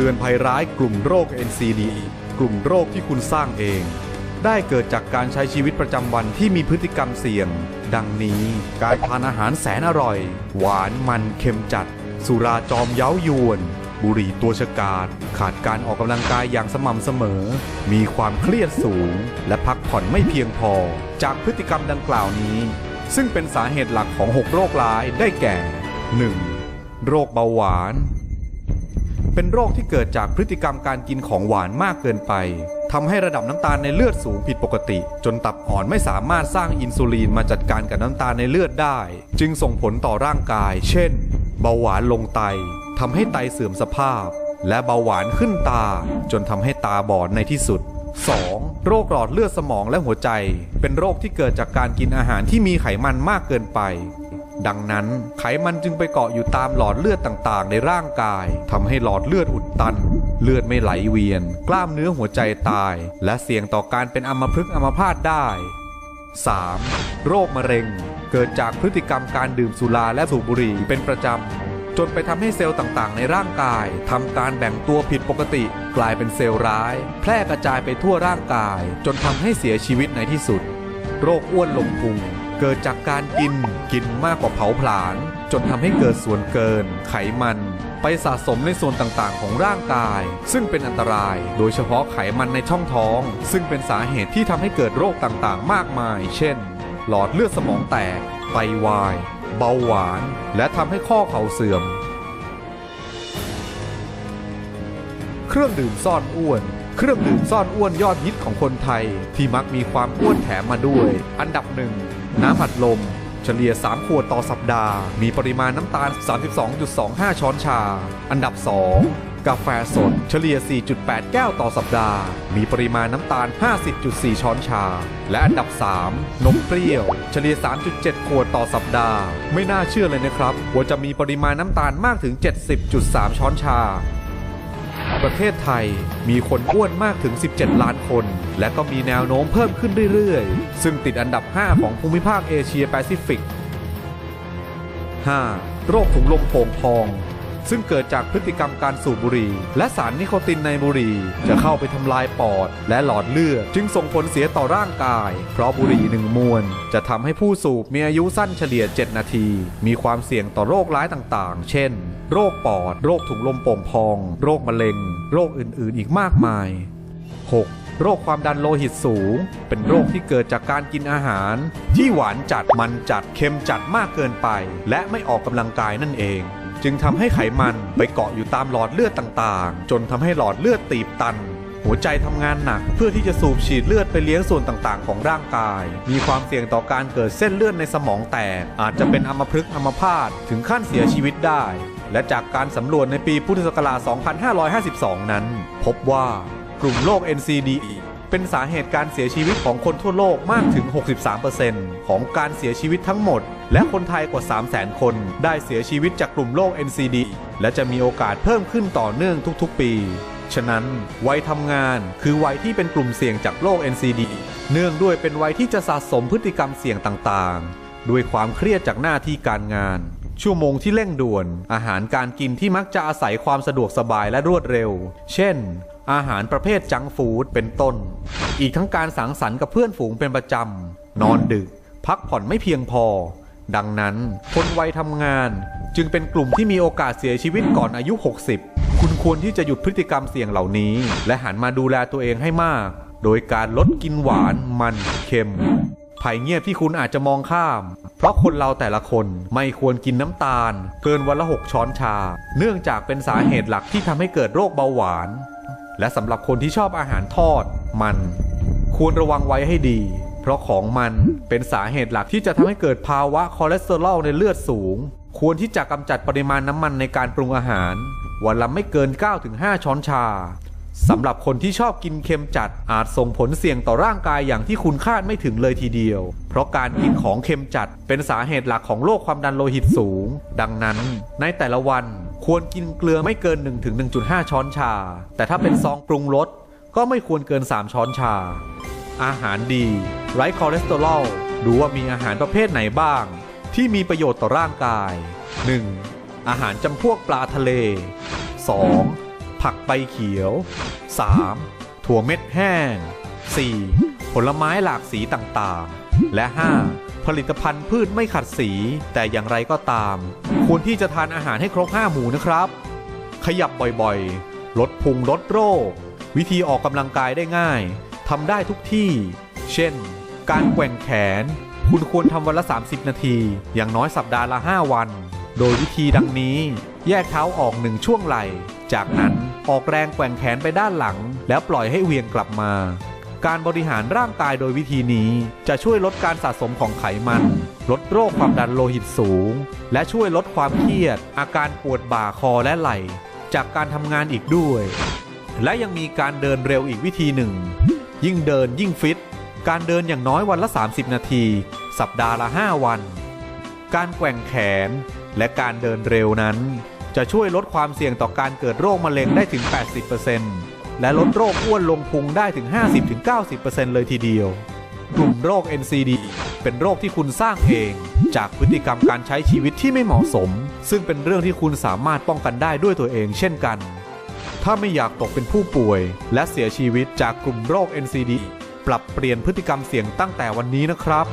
เตือนภัยร้ายกลุ่มโรค NCD กลุ่มโรคที่คุณสร้างเอง ได้เกิดจากการใช้ชีวิตประจำวันที่มีพฤติกรรมเสี่ยง ดังนี้ การทานอาหารแสนอร่อย หวานมันเค็มจัด สุราจอมเย้ายวน บุหรี่ตัวฉกาดขาดการออกกำลังกายอย่างสม่ำเสมอ มีความเครียดสูง และพักผ่อนไม่เพียงพอ จากพฤติกรรมดังกล่าวนี้ ซึ่งเป็นสาเหตุหลักของ 6 โรคร้ายได้แก่ 1. โรคเบาหวาน เป็นโรคที่เกิดจากพฤติกรรมการกินของหวานมากเกินไปทำให้ระดับน้ำตาลในเลือดสูงผิดปกติ จนตับอ่อนไม่สามารถสร้างอินซูลินมาจัดการกับน้ำตาลในเลือดได้ จึงส่งผลต่อร่างกาย เช่น เบาหวานลงไตทำให้ไตเสื่อมสภาพ และเบาหวานขึ้นตา จนทำให้ตาบอดในที่สุด 2. โรคหลอดเลือดสมองและหัวใจ เป็นโรคที่เกิดจากการกินอาหารที่มีไขมันมากเกินไป ดังนั้นไขมันจึงไปเกาะอยู่ตามหลอดเลือดต่างๆ ในร่างกายทำให้หลอดเลือดอุดตัน เลือดไม่ไหลเวียน กล้ามเนื้อหัวใจตาย และเสี่ยงต่อการเป็นอัมพฤกษ์อัมพาตได้ 3. โรคมะเร็ง เกิดจากพฤติกรรมการดื่มสุราและสูบบุหรี่เป็นประจำ จนไปทำให้เซลล์ต่างๆ ในร่างกายทำการแบ่งตัวผิดปกติ กลายเป็นเซลล์ร้าย แพร่กระจายไปทั่วร่างกาย จนทำให้เสียชีวิตในที่สุด โรคอ้วนลงพุง เกิดจากการกินกินมากกว่าเผาผลาญจนทำให้เกิดส่วนเกิน ไขมัน ไปสะสมในส่วนต่างๆ ของร่างกาย ซึ่งเป็นอันตราย โดยเฉพาะไขมันในช่องท้อง ซึ่งเป็นสาเหตุที่ทำให้เกิดโรคต่างๆ มากมาย เช่น หลอดเลือดสมองแตก ไตวาย เบาหวาน และทำให้ข้อเข่าเสื่อม เครื่องดื่มซ่อนอ้วนเครื่องดื่มซ่อนอ้วนยอดฮิตของคนไทยที่มักมีความอ้วนแถมมาด้วย อันดับหนึ่ง น้ำอัดลม เฉลี่ย 3 ขวดต่อสัปดาห์ มีปริมาณน้ำตาล 32.25 ช้อนชา อันดับ 2 กาแฟสด เฉลี่ย 4.8 แก้วต่อสัปดาห์ มีปริมาณน้ำตาล 50.4 ช้อนชา และอันดับ 3 นมเปรี้ยว เฉลี่ย 3.7 ขวดต่อสัปดาห์ ไม่น่าเชื่อเลยนะครับ ว่าจะมีปริมาณน้ำตาลมากถึง 70.3 ช้อนชา ประเทศไทย มีคนอ้วนมากถึง 17 ล้านคน และก็มีแนวโน้มเพิ่มขึ้นเรื่อยๆ ซึ่งติดอันดับ 5 ของภูมิภาคเอเชียแปซิฟิก 5. โรคถุงลมโป่งพอง ซึ่งเกิดจากพฤติกรรมการสูบบุหรี่ และสารนิโคตินในบุหรี่ จะเข้าไปทำลายปอด และหลอดเลือดจึงส่งผลเสียต่อร่างกาย เพราะบุหรี่หนึ่งมวน จะทำให้ผู้สูบมีอายุสั้นเฉลี่ย 7 นาที มีความเสี่ยงต่อโรคร้ายต่างๆ เช่น โรคปอด โรคถุงลมโป่งพอง โรคมะเร็ง โรคอื่นๆ อีกมากมาย 6. โรคความดันโลหิตสูง เป็นโรคที่เกิดจากการกินอาหาร ที่หวานจัดมันจัดเค็มจัดมากเกินไป และไม่ออกกำลังกายนั่นเอง จึงทำให้ไขมันไปเกาะอยู่ตามหลอดเลือดต่างๆ จนทำให้หลอดเลือดตีบตัน หัวใจทำงานหนักเพื่อที่จะสูบฉีดเลือดไปเลี้ยงส่วนต่างๆ ของร่างกาย มีความเสี่ยงต่อการเกิดเส้นเลือดในสมองแตก อาจจะเป็นอัมพฤกษ์อัมพาตถึงขั้นเสียชีวิตได้ และจากการสำรวจในปีพุทธศักราช 2552 นั้น พบว่ากลุ่มโรค NCD เป็นสาเหตุการเสียชีวิตของคนทั่วโลกมากถึง 63%ของการเสียชีวิตทั้งหมด และคนไทยกว่า 300,000 คนได้เสียชีวิตจากกลุ่มโรค NCD และจะมีโอกาสเพิ่มขึ้นต่อเนื่องทุกๆ ปี ฉะนั้น วัยทำงานคือวัยที่เป็นกลุ่มเสี่ยงจากโรค NCD เนื่องด้วยเป็นวัยที่จะสะสมพฤติกรรมเสี่ยงต่างๆ ด้วยความเครียดจากหน้าที่การงานชั่วโมงที่เร่งด่วน อาหารการกินที่มักจะอาศัยความสะดวกสบายและรวดเร็ว เช่น อาหารประเภทจังฟูดเป็นต้น อีกทั้งการสังสรรค์กับเพื่อนฝูงเป็นประจำ นอนดึก พักผ่อนไม่เพียงพอ ดังนั้นคนวัยทำงานจึงเป็นกลุ่มที่มีโอกาสเสียชีวิตก่อนอายุ 60 คุณควรที่จะหยุดพฤติกรรมเสี่ยงเหล่านี้ และหันมาดูแลตัวเองให้มาก โดยการลดกินหวาน มัน เค็มภัยเงียบที่คุณอาจจะมองข้าม เพราะคนเราแต่ละคนไม่ควรกินน้ำตาล เกินวันละ 6 ช้อนชา เนื่องจากเป็นสาเหตุหลักที่ทำให้เกิดโรคเบาหวาน และสำหรับคนที่ชอบอาหารทอด มัน ควรระวังไว้ให้ดี เพราะของมันเป็นสาเหตุหลักที่จะทำให้เกิดภาวะคอเลสเตอรอลในเลือดสูง ควรที่จะกำจัดปริมาณน้ำมันในการปรุงอาหาร วันละไม่เกิน 9-5 ช้อนชาสำหรับคนที่ชอบกินเค็มจัดอาจส่งผลเสี่ยงต่อร่างกายอย่างที่คุณคาดไม่ถึงเลยทีเดียว เพราะการกินของเค็มจัดเป็นสาเหตุหลักของโรคความดันโลหิตสูง ดังนั้นในแต่ละวัน ควรกินเกลือไม่เกิน 1-1.5 ช้อนชา แต่ถ้าเป็นซองปรุงรสก็ไม่ควรเกิน 3 ช้อนชา อาหารดี ไร้คอเลสเตอรอลดูว่ามีอาหารประเภทไหนบ้าง ที่มีประโยชน์ต่อร่างกาย 1. อาหารจำพวกปลาทะเล 2. ผผักใบเขียว 3. ถั่วเม็ดแห้ง 4. ผลไม้หลากสีต่างๆ และ 5. ผลิตภัณฑ์พืชไม่ขัดสี แต่อย่างไรก็ตาม ควรที่จะทานอาหารให้ครบ5หมู่นะครับ ขยับบ่อยๆ ลดพุงลดโรค วิธีออกกำลังกายได้ง่ายทำได้ทุกที่ เช่น การแกว่งแขน คุณควรทำวันละ 30 นาที อย่างน้อยสัปดาห์ละ 5 วัน โดยวิธีดังนี้ แยกเท้าออกหนึ่งช่วงไหล่ จากนั้นออกแรงแกว่งแขนไปด้านหลัง แล้วปล่อยให้เวียงกลับมา การบริหารร่างกายโดยวิธีนี้จะช่วยลดการสะสมของไขมัน ลดโรคความดันโลหิตสูง และช่วยลดความเครียด อาการปวดบ่าคอและไหล่ จากการทำงานอีกด้วย และยังมีการเดินเร็วอีกวิธีหนึ่ง ยิ่งเดินยิ่งฟิต การเดินอย่างน้อยวันละ 30 นาที สัปดาห์ละ 5 วัน การแกว่งแขน และการเดินเร็วนั้น จะช่วยลดความเสี่ยงต่อการเกิดโรคมะเร็งได้ถึง 80% และลดโรคอ้วนลงพุงได้ถึง 50-90%เลยทีเดียว กลุ่มโรค NCD เป็นโรคที่คุณสร้างเอง จากพฤติกรรมการใช้ชีวิตที่ไม่เหมาะสม ซึ่งเป็นเรื่องที่คุณสามารถป้องกันได้ด้วยตัวเองเช่นกัน ถ้าไม่อยากตกเป็นผู้ป่วย และเสียชีวิตจากกลุ่มโรค NCD ปรับเปลี่ยนพฤติกรรมเสี่ยงตั้งแต่วันนี้นะครับ